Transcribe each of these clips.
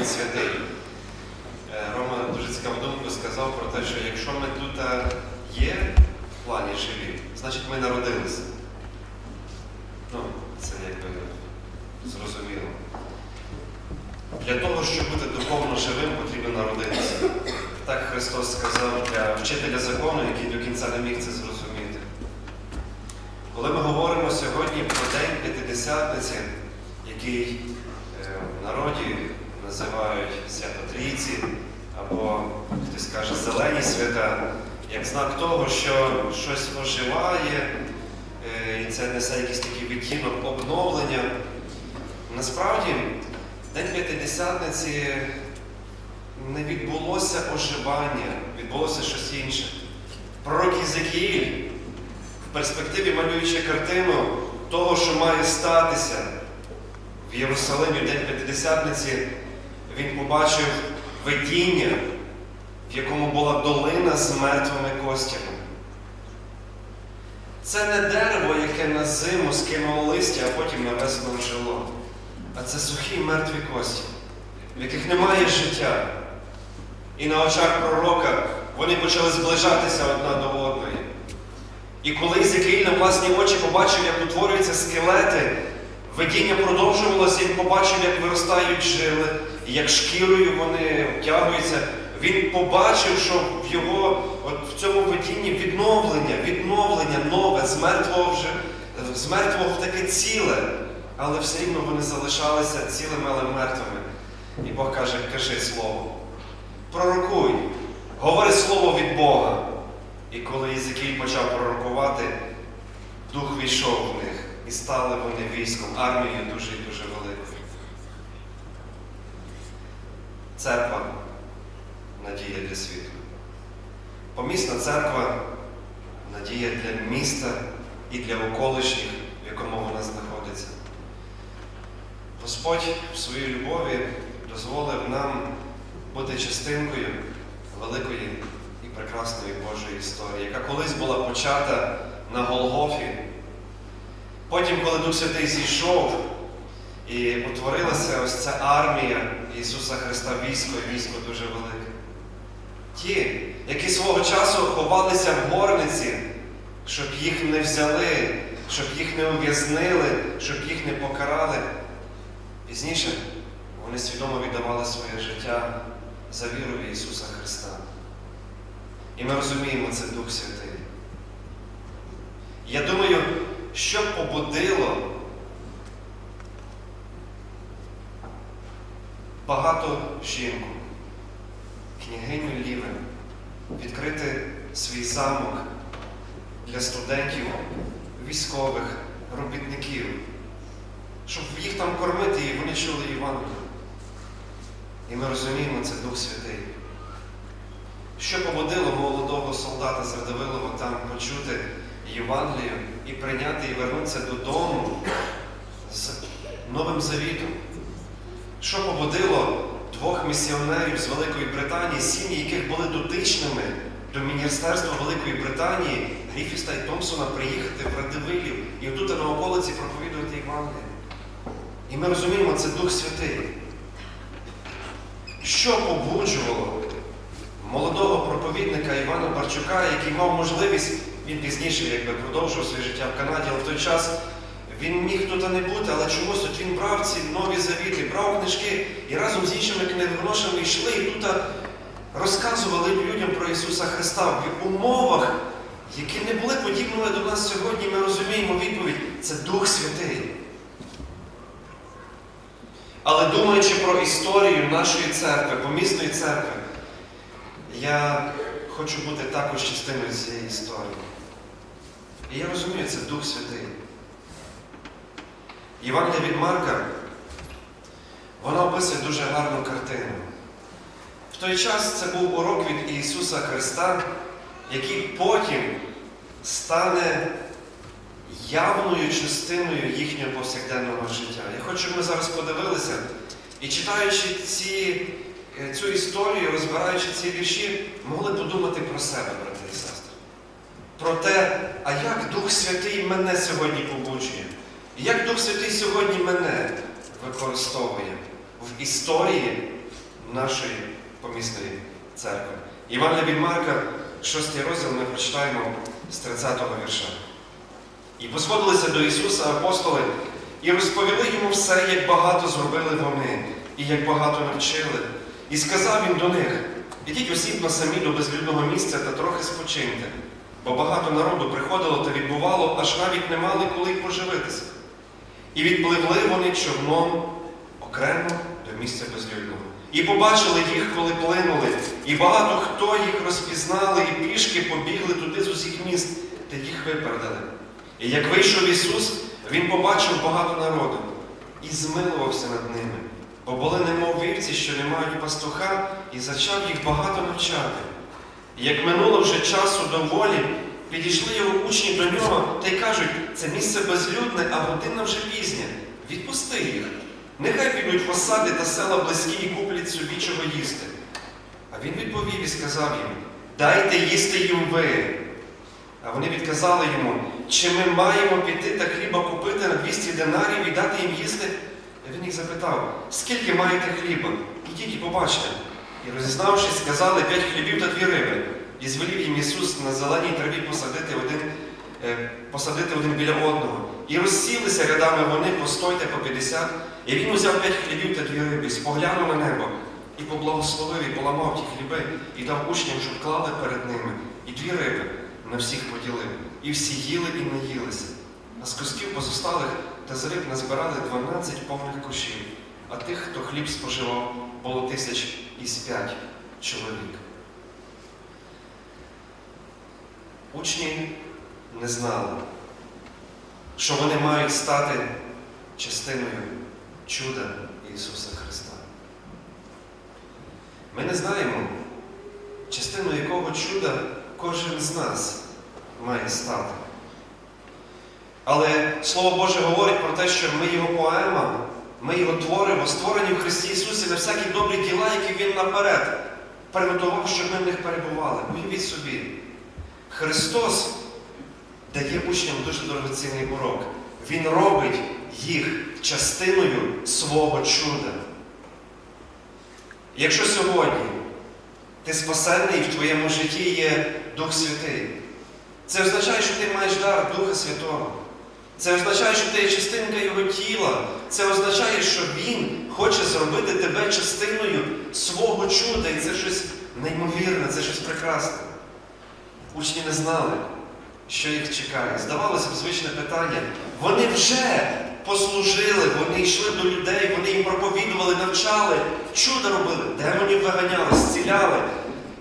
він святий. Е, Рома дуже цікаву думку сказав про те, що якщо ми тут е, є в плані живі, значить ми народилися. Ну, це якби зрозуміло. Для того, щоб бути духовно живим, потрібно народитися. Так Христос сказав для вчителя закону, який до кінця не міг це зрозуміти. Коли ми говоримо сьогодні про День П'ятидесятниці, який е, в народі називають Свято Трійці, або хтось каже зелені свята, як знак того, що щось оживає, е, і це несе якийсь такий відтінок обновлення. Насправді, День П'ятидесятниці не відбулося оживання, відбулося щось інше. Пророк Єзекіїль, в перспективі малюючи картину того, що має статися в Єрусалимі в День П'ятидесятниці, він побачив видіння, в якому була долина з мертвими костями. Це не дерево, яке на зиму скинуло листя, а потім на весну ожило. А це сухі мертві кості, в яких немає життя. І на очах пророка вони почали зближатися одна до одної. І коли Ізекіїль на власні очі побачив, як утворюються скелети, видіння продовжувалося, він побачив, як виростають жили, як шкірою вони обтягуються. Він побачив, що в його от в цьому видінні відновлення, відновлення нове, з мертвого вже, з мертвого в таке ціле, але все рівно вони залишалися цілими, але мертвими. І Бог каже, кажи слово. Пророкуй, говори слово від Бога. І коли Єзекій почав пророкувати, дух війшов в них, і стали вони військом, армією дуже і дуже великою. Церква надія для світу. Помісна церква надія для міста і для околишніх, в якому вона знаходиться. Господь в своїй любові дозволив нам бути частинкою великої і прекрасної Божої історії, яка колись була почата на Голгофі. Потім, коли Дух Святий зійшов і утворилася ось ця армія Ісуса Христа, військо, і військо дуже велике. Ті, які свого часу ховалися в горниці, щоб їх не взяли, щоб їх не ув'язнили, щоб їх не покарали. Пізніше вони свідомо віддавали своє життя за віру в Ісуса Христа. І ми розуміємо, це Дух Святий. Я думаю, що побудило багато жінку, княгиню Лівен, відкрити свій замок для студентів, військових, робітників, щоб їх там кормити і вони чули Євангелію. І ми розуміємо, це Дух Святий. Що побудило молодого солдата з там почути Євангелію і прийняти і вернутися додому з Новим Завітом? Що побудило двох місіонерів з Великої Британії, сім'ї, яких були дотичними до Міністерства Великої Британії, Гріфіста і Томпсона, приїхати в Радивилів і отут на околиці проповідувати Євангелію? І ми розуміємо, це Дух Святий. Що побуджувало молодого проповідника Івана Барчука, який мав можливість, він пізніше якби продовжував своє життя в Канаді, але в той час він міг тут не бути, але чомусь от він брав ці нові завіти, брав книжки і разом з іншими книгоношами йшли і тут розказували людям про Ісуса Христа в умовах, які не були подібними до нас сьогодні. Ми розуміємо відповідь це Дух Святий. Але думаючи про історію нашої церкви, помісної церкви, я хочу бути також частиною цієї історії. І я розумію, це Дух Святий. Євангелія від Марка, вона описує дуже гарну картину. В той час це був урок від Ісуса Христа, який потім стане явною частиною їхнього повсякденного життя. Я хочу, щоб ми зараз подивилися і читаючи ці, е, цю історію, розбираючи ці вірші, могли подумати про себе. Про те, а як Дух Святий мене сьогодні побуджує, як Дух Святий сьогодні мене використовує в історії нашої помісної церкви. Івана від Марка, 6 розділ, ми прочитаємо з 30-го вірша. І посходилися до Ісуса апостоли і розповіли йому все, як багато зробили вони, і як багато навчили. І сказав він до них: ідіть осібно самі до безлюдного місця та трохи спочиньте, бо багато народу приходило та відбувало, аж навіть не мали коли й поживитися. І відпливли вони човном окремо до місця безлюдного. І побачили їх, коли плинули, і багато хто їх розпізнали, і пішки побігли туди з усіх міст, та їх випередили. І як вийшов Ісус, Він побачив багато народу і змилувався над ними, бо були немов вівці, що не мають пастуха, і зачав їх багато навчати. Як минуло вже часу доволі, підійшли його учні до нього та й кажуть, це місце безлюдне, а година вже пізня. Відпусти їх. Нехай підуть в осади та села близькі і куплять собі чого їсти. А він відповів і сказав їм: Дайте їсти їм ви. А вони відказали йому, чи ми маємо піти та хліба купити на 200 динарів і дати їм їсти? А він їх запитав, скільки маєте хліба? Ідіть і побачте. І розізнавшись, сказали п'ять хлібів та дві риби. І звелів їм Ісус на зеленій траві посадити один, е, посадити один біля одного. І розсілися рядами вони по сто по п'ятдесят. І він узяв п'ять хлібів та дві риби, споглянув на небо, і поблагословив, і поламав ті хліби, і дав учням, щоб клали перед ними, і дві риби на всіх поділив. І всі їли і наїлися. А з кусків позосталих та з риб назбирали дванадцять повних кошів, а тих, хто хліб споживав, було тисяч із п'ять чоловік. Учні не знали, що вони мають стати частиною чуда Ісуса Христа. Ми не знаємо, частиною якого чуда кожен з нас має стати. Але Слово Боже говорить про те, що ми Його поема, ми його творимо, створені в Христі Ісусі на всякі добрі діла, які Він наперед приготував, щоб ми в них перебували. Уявіть собі, Христос дає учням дуже дорогоцінний урок. Він робить їх частиною свого чуда. Якщо сьогодні ти спасенний і в твоєму житті є Дух Святий, це означає, що ти маєш дар Духа Святого. Це означає, що ти є частинка Його тіла. Це означає, що Він хоче зробити тебе частиною свого чуда. І це щось неймовірне, це щось прекрасне. Учні не знали, що їх чекає. Здавалося б, звичне питання. Вони вже послужили, вони йшли до людей, вони їм проповідували, навчали, чудо робили, демонів виганяли, зціляли.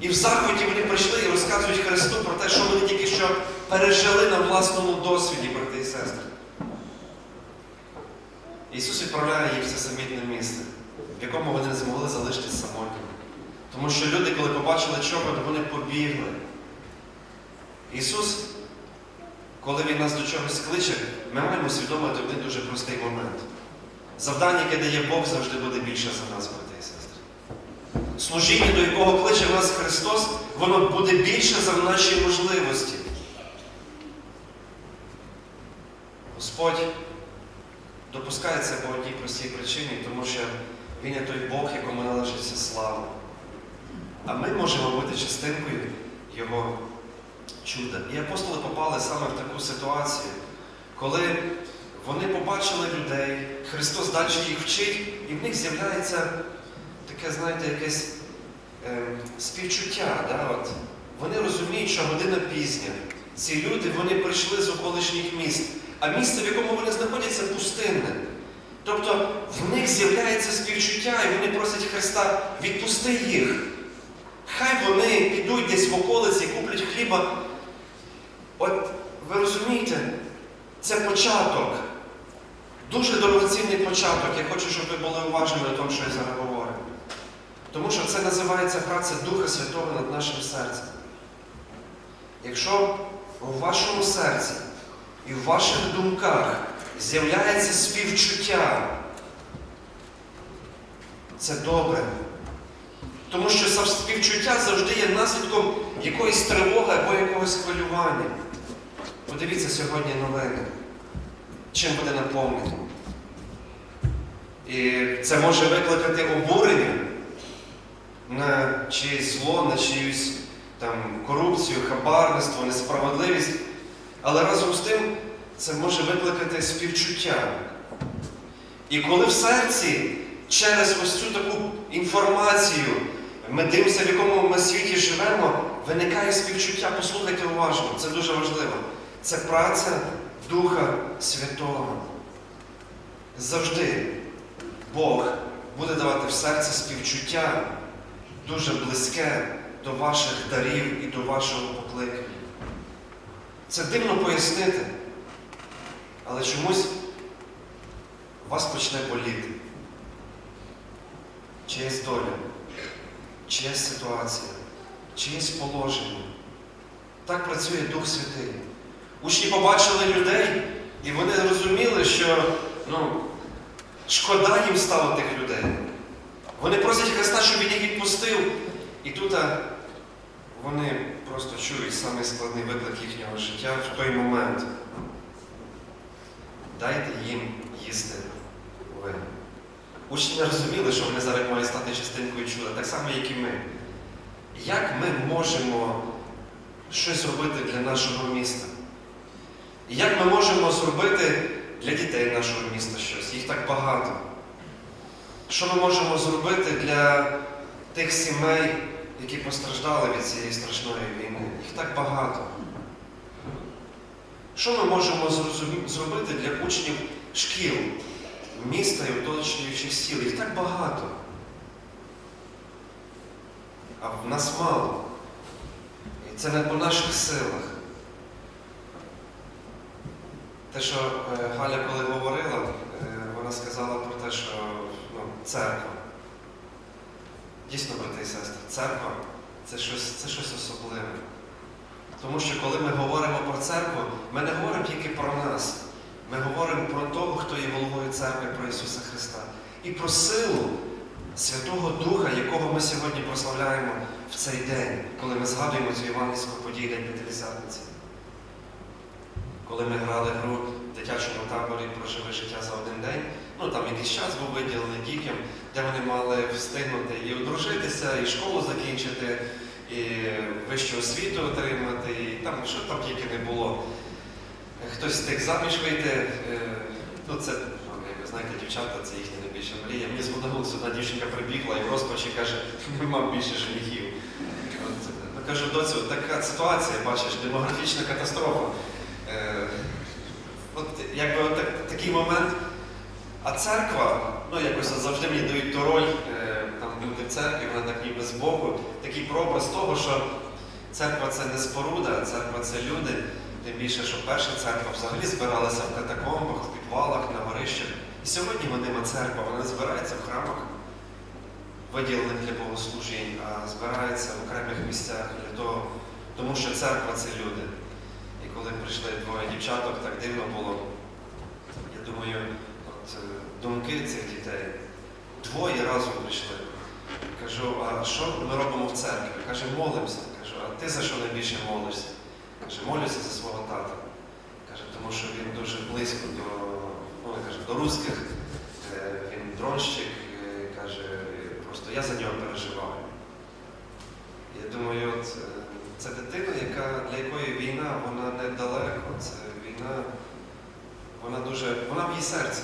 І в захваті вони прийшли і розказують Христу про те, що вони тільки що пережили на власному досвіді, брати і сестри. Ісус відправляє їх в самітне місце, в якому вони не змогли залишитися самотніми. Тому що люди, коли побачили чого, вони побігли. Ісус, коли Він нас до чогось кличе, ми маємо усвідомити один дуже простий момент. Завдання, яке дає Бог, завжди буде більше за нас, брати і сестри. Служіння, до якого кличе нас Христос, воно буде більше за наші можливості. Господь допускає це по одній простій причині, тому що Він є той Бог, якому належиться слава. А ми можемо бути частинкою Його чуда. І апостоли попали саме в таку ситуацію, коли вони побачили людей, Христос далі їх вчить, і в них з'являється таке, знаєте, якесь е, співчуття. Да? От. Вони розуміють, що година пізня. Ці люди вони прийшли з околишніх міст, а місце, в якому вони знаходяться, пустинне. Тобто в них з'являється співчуття, і вони просять Христа, відпусти їх. Хай вони підуть десь в околиці, куплять хліба. От ви розумієте, це початок. Дуже дорогоцінний початок. Я хочу, щоб ви були уважними на тому, що я зараз говорю. Тому що це називається праця Духа Святого над нашим серцем. Якщо у вашому серці і в ваших думках з'являється співчуття, це добре. Тому що співчуття завжди є наслідком якоїсь тривоги або якогось хвилювання. Подивіться сьогодні новини. Чим буде наповнено? І це може викликати обурення. на чиєсь зло, на чиюсь там, корупцію, хабарництво, несправедливість. Але разом з тим це може викликати співчуття. І коли в серці через ось цю таку інформацію ми дивимося, в якому ми світі живемо, виникає співчуття. Послухайте уважно, це дуже важливо. Це праця Духа Святого. Завжди Бог буде давати в серце співчуття дуже близьке до ваших дарів і до вашого покликання. Це дивно пояснити, але чомусь вас почне боліти. Чиясь доля, чиясь ситуація, чиєсь положення. Так працює Дух Святий. Учні побачили людей, і вони розуміли, що ну, шкода їм стало тих людей. Вони просять Христа, щоб Він їх відпустив. І тут вони просто чують самий складний виклик їхнього життя в той момент. Дайте їм їсти ви. Учні не розуміли, що вони зараз мають стати частинкою чуда, так само, як і ми. Як ми можемо щось зробити для нашого міста? І як ми можемо зробити для дітей нашого міста щось? Їх так багато. Що ми можемо зробити для тих сімей, які постраждали від цієї страшної війни? Їх так багато. Що ми можемо зробити для учнів шкіл, міста і оточуючих сіл? Їх так багато. А в нас мало. І це не по наших силах. Те, що е, Галя коли говорила, е, вона сказала про те, що ну, церква. Дійсно, брати і сестри, церква це щось, це щось особливе. Тому що коли ми говоримо про церкву, ми не говоримо тільки про нас. Ми говоримо про того, хто є головою церкви, про Ісуса Христа. І про силу Святого Духа, якого ми сьогодні прославляємо в цей день, коли ми згадуємо цю євангельську подію День П'ятидесятниці. Коли ми грали гру в дитячому таборі про живе життя за один день, ну там якийсь час був виділений дітям, де вони мали встигнути і одружитися, і школу закінчити, і вищу освіту отримати, і там що там тільки не було. Хтось встиг заміж вийти. е, Ну, це, ви знаєте, дівчата, це їхня найбільша мрія. Мені сподобалось, одна дівчинка прибігла і в розпачі каже, нема більше женихів. От, ну, кажу, доцю, така ситуація, бачиш, демографічна катастрофа. Е, от якби от так- такий момент. А церква, ну якось завжди мені дають ту роль, е, там люди в церкві, вона так ніби збоку, такий прообраз того, що церква це не споруда, церква це люди. Тим більше, що перша церква взагалі збиралася в катакомбах, в підвалах, на горищах. І сьогодні Вадима церква, вона збирається в храмах, виділених для богослужінь, а збирається в окремих місцях для того, тому що церква це люди. І коли прийшли двоє дівчаток, так дивно було. Я думаю, е, думки цих дітей. Двоє разом прийшли. Кажу, а що ми робимо в церкві? Каже, молимося. Кажу, а ти за що найбільше молишся? Каже, молюся за свого тата. Каже, тому що він дуже близько до, ну, каже, до русських, Е, він дронщик, е, каже, просто я за нього переживаю. Я думаю, от це дитина, яка, для якої війна, вона недалеко, це війна, вона дуже, вона в її серці.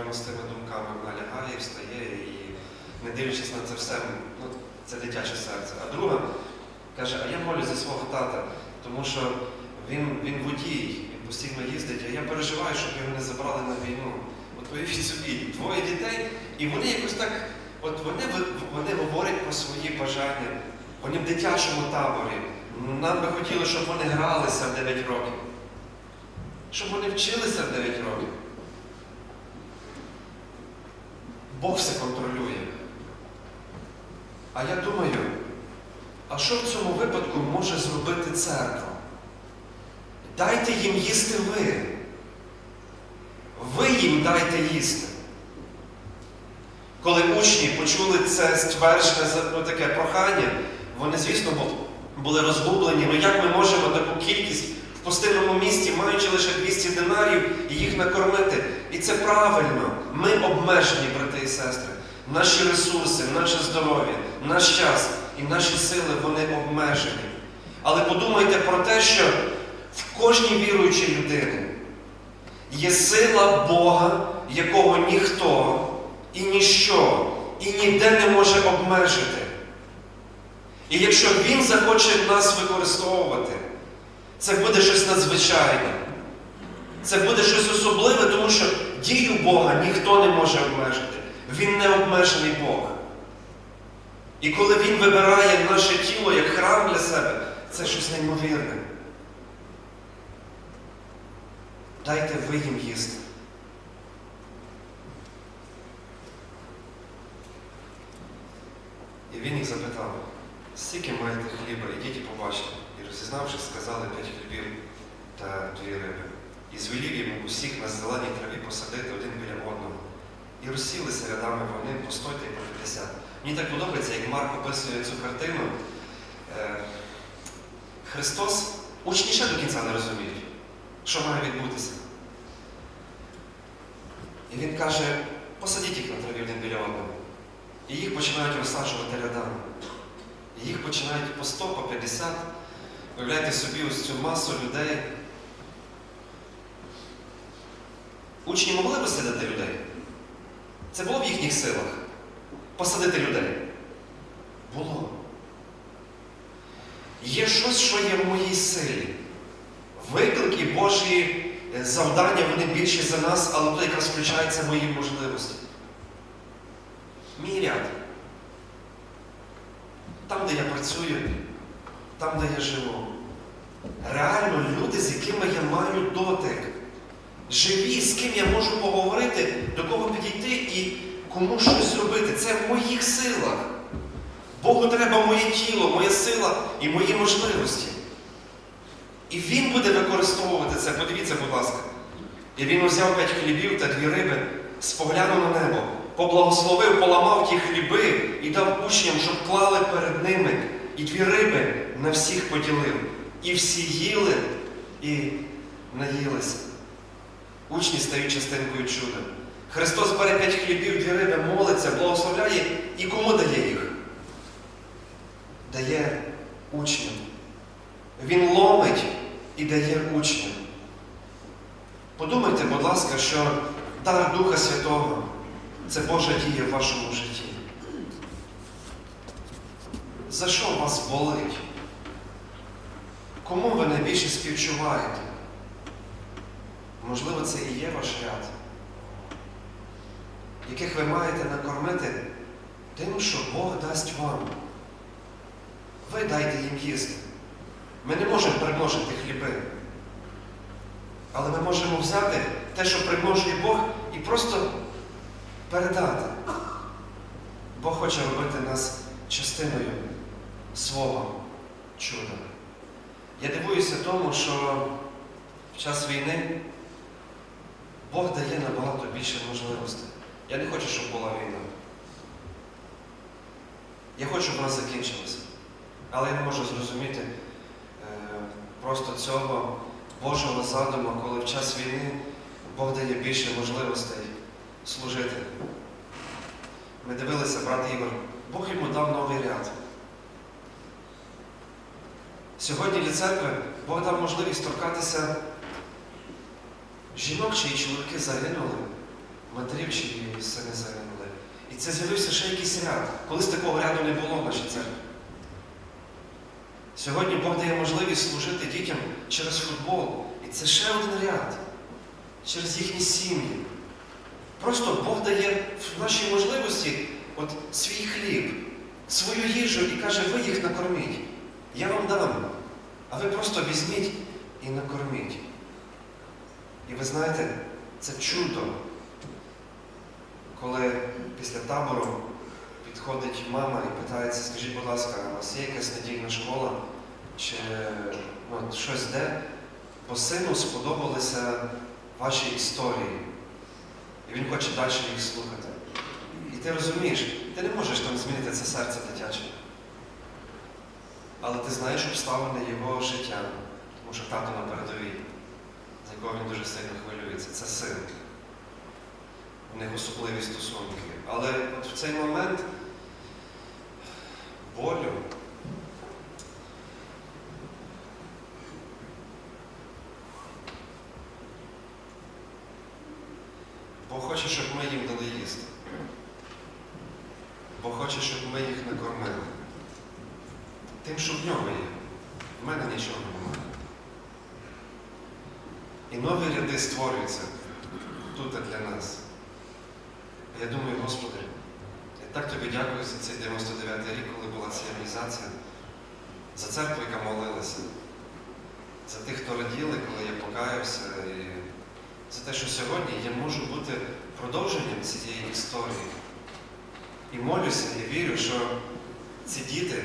Напевно з тими думками вона лягає, встає і не дивлячись на це все, ну, це дитяче серце. А друга каже, а я молюсь за свого тата, тому що він, він водій, він постійно їздить, а я переживаю, щоб його не забрали на війну. От уявіть собі, двоє дітей, і вони якось так, от вони, вони говорять про свої бажання. Вони в дитячому таборі. Нам би хотілося, щоб вони гралися в 9 років. Щоб вони вчилися в 9 років. Бог все контролює. А я думаю, а що в цьому випадку може зробити церква? Дайте їм їсти ви. Ви їм дайте їсти. Коли учні почули це стверджене ну, таке прохання, вони, звісно, були розгублені. Ну як ми можемо таку кількість в пустинному місті, маючи лише 200 динарів, і їх накормити? І це правильно. Ми обмежені, брати і сестри. наші ресурси, наше здоров'я, наш час і наші сили вони обмежені. Але подумайте про те, що в кожній віруючій людині є сила Бога, якого ніхто і ніщо і ніде не може обмежити. І якщо Він захоче нас використовувати, це буде щось надзвичайне. Це буде щось особливе, тому що дію Бога ніхто не може обмежити. Він не обмежений Бог. І коли Він вибирає наше тіло як храм для себе, це щось неймовірне. Дайте ви їм їсти. І він їх запитав, скільки маєте хліба, ідіть і побачите. Розізнавшись, сказали п'ять хлібів та дві риби. І звелів йому усіх на зеленій траві посадити один біля одного. І розсілися рядами вони по 100 та й по 50. Мені так подобається, як Марк описує цю картину. Е, Христос, учні ще до кінця не розуміють, що має відбутися. І він каже, посадіть їх на траві один біля одного. І їх починають розсаджувати рядами. І їх починають по 100, по 50. Уявляйте собі ось цю масу людей. Учні могли посадити людей? Це було в їхніх силах. Посадити людей. Було. Є щось, що є в моїй силі. Виклики Божі е, завдання, вони більші за нас, але тут якраз включаються мої можливості. Мій ряд. Там, де я працюю, там, де я живу. Реально люди, з якими я маю дотик. Живі, з ким я можу поговорити, до кого підійти і кому щось зробити. Це в моїх силах. Богу треба моє тіло, моя сила і мої можливості. І Він буде використовувати це. Подивіться, будь ласка. І він узяв п'ять хлібів та дві риби, споглянув на небо, поблагословив, поламав ті хліби і дав учням, щоб клали перед ними, і дві риби на всіх поділив. І всі їли і наїлися. Учні стають частинкою чуда. Христос бере п'ять хлібів, дві риби, молиться, благословляє і кому дає їх? Дає учням. Він ломить і дає учням. Подумайте, будь ласка, що дар Духа Святого це Божа дія в вашому житті. За що вас болить? Кому ви найбільше співчуваєте? Можливо, це і є ваш ряд, яких ви маєте накормити тим, що Бог дасть вам. Ви дайте їм їсти. Ми не можемо примножити хліби. Але ми можемо взяти те, що примножує Бог, і просто передати. Бог хоче робити нас частиною свого чуда. Дивуюся тому, що в час війни Бог дає набагато більше можливостей. Я не хочу, щоб була війна. Я хочу, щоб вона закінчилася. Але я не можу зрозуміти е, просто цього Божого задуму, коли в час війни Бог дає більше можливостей служити. Ми дивилися, брат Ігор, Бог йому дав новий ряд. Сьогодні для церкви Бог дав можливість торкатися жінок, чиї чоловіки загинули, матерів, чиї сини загинули. І це з'явився ще якийсь ряд. Колись такого ряду не було в нашій церкві. Сьогодні Бог дає можливість служити дітям через футбол. І це ще один ряд. Через їхні сім'ї. Просто Бог дає в нашій можливості от свій хліб, свою їжу і каже, ви їх накорміть. Я вам дам. А ви просто візьміть і накорміть. І ви знаєте, це чудо, коли після табору підходить мама і питається, скажіть, будь ласка, у вас є якась недільна школа, чи ну, щось де, бо сину сподобалися ваші історії. І він хоче далі їх слухати. І ти розумієш, ти не можеш там змінити це серце дитяче. Але ти знаєш обставини його життя, тому що тато на передовій, за якого він дуже сильно хвилюється, це син. у них особливі стосунки. Але от в цей момент болю. Бог хоче, щоб ми їм дали їсти. Бог хоче, щоб ми їх накормили. Тим, що в нього є. В мене нічого немає. І нові ряди створюються тут для нас. Я думаю, Господи, я так тобі дякую за цей 99-й рік, коли була ця за церкву, яка молилася, за тих, хто раділи, коли я покаявся, і за те, що сьогодні я можу бути продовженням цієї історії. І молюся, і вірю, що ці діти,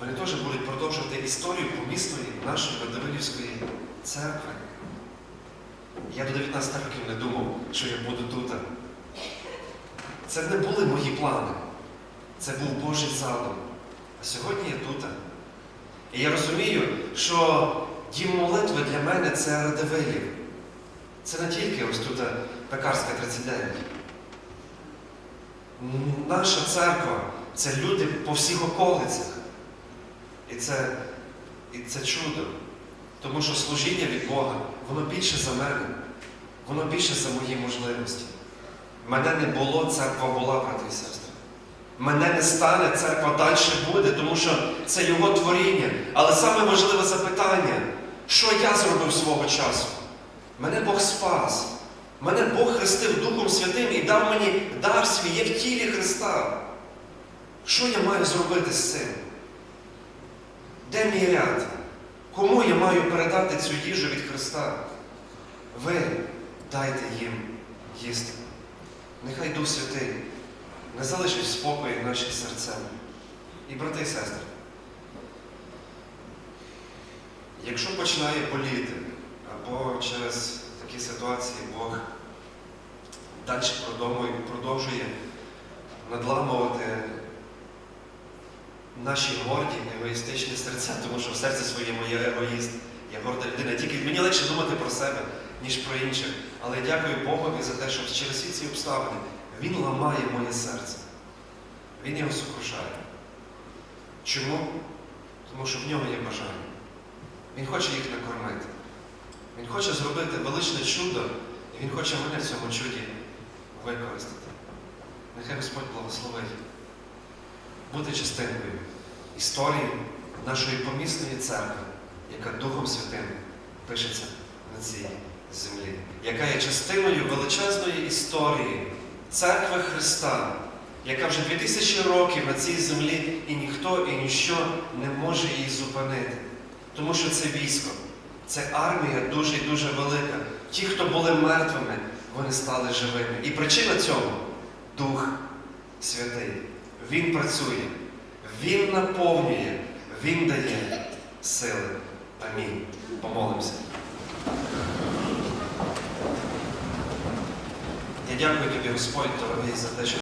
вони теж будуть продовжувати історію помісної нашої Водовилівської церкви. Я до 19 років не думав, що я буду тут. Це не були мої плани. Це був Божий задум. А сьогодні я тут. І я розумію, що дім молитви для мене це Радивилів. Це не тільки ось тут Пекарська 39. Наша церква це люди по всіх околицях. І це, і це чудо. Тому що служіння від Бога, воно більше за мене, воно більше за мої можливості. Мене не було, церква була, брати і сестри. Мене не стане, церква далі буде, тому що це його творіння. Але саме важливе запитання, що я зробив свого часу? Мене Бог спас. Мене Бог хрестив Духом Святим і дав мені дар свій є в тілі Христа. Що я маю зробити з цим? Де мій ряд? Кому я маю передати цю їжу від Христа? Ви дайте їм їсти. Нехай Дух Святий не залишить в спокої наші серця. І брати і сестри, якщо починає боліти, або через такі ситуації Бог далі продовжує надламувати наші горді, егоїстичні серця, тому що в серці своєму я егоїст, я горда людина. Тільки мені легше думати про себе, ніж про інших. Але дякую Богові за те, що через всі ці обставини Він ламає моє серце. Він його сокрушає. Чому? Тому що в нього є бажання. Він хоче їх накормити. Він хоче зробити величне чудо, і Він хоче мене в цьому чуді використати. Нехай Господь благословить бути частинкою історії нашої помісної церкви, яка Духом Святим пишеться на цій землі, яка є частиною величезної історії церкви Христа, яка вже 2000 років на цій землі і ніхто і ніщо не може її зупинити. Тому що це військо, це армія дуже і дуже велика. Ті, хто були мертвими, вони стали живими. І причина цьому Дух Святий. Він працює, Він наповнює, Він дає сили. Амінь. Помолимося. Я дякую тобі, Господь, дорогий, за те, що.